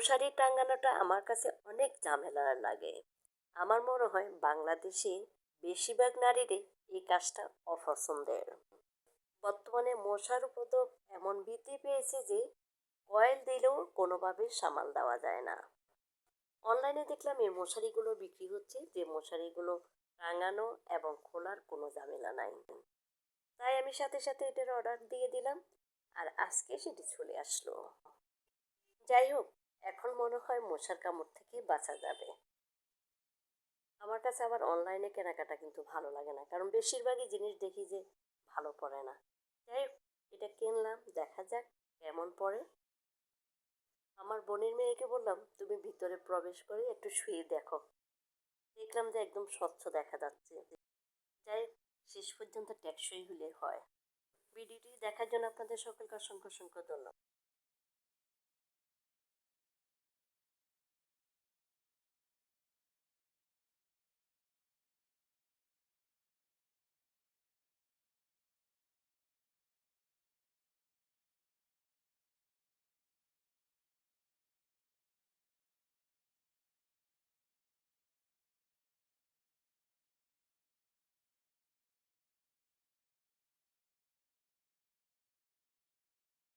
মশারি টাঙানোটা আমার কাছে অনেক ঝামেলার লাগে। আমার মনে হয় বাংলাদেশে বেশিরভাগ নারীরই এই কাজটা অপছন্দের। বর্তমানে মশার উপদ্রব এমন বৃদ্ধি পেয়েছে যে কয়েল দিলেও কোনোভাবে সামাল দেওয়া যায় না। অনলাইনে দেখলাম এই মশারিগুলো বিক্রি হচ্ছে, যে মশারিগুলো টাঙানো এবং খোলার কোনো ঝামেলা নাই। তাই আমি সাথে সাথে এটার অর্ডার দিয়ে দিলাম আর আজকে সেটি চলে আসলো। যাই হোক এখন মনে হয় মশার কামড় থেকে বাঁচা যাবে। আমার কাছে আবার অনলাইনে কেনাকাটা কিন্তু ভালো লাগে না। কারণ বেশিরভাগই জিনিস দেখি যে ভালো পড়ে না। যাই এটা কিনলাম, দেখা যাক কেমন পড়ে। আমার বোনের মেয়েকে বললাম, তুমি ভিতরে প্রবেশ করে একটু শুয়ে দেখো। দেখলাম যে একদম স্বচ্ছ দেখা যাচ্ছে। যাই শেষ পর্যন্ত টেকসই হলে হয়। ভিডিওটি দেখার জন্য আপনাদের সকলকে অসংখ্য অসংখ্য ধন্যবাদ।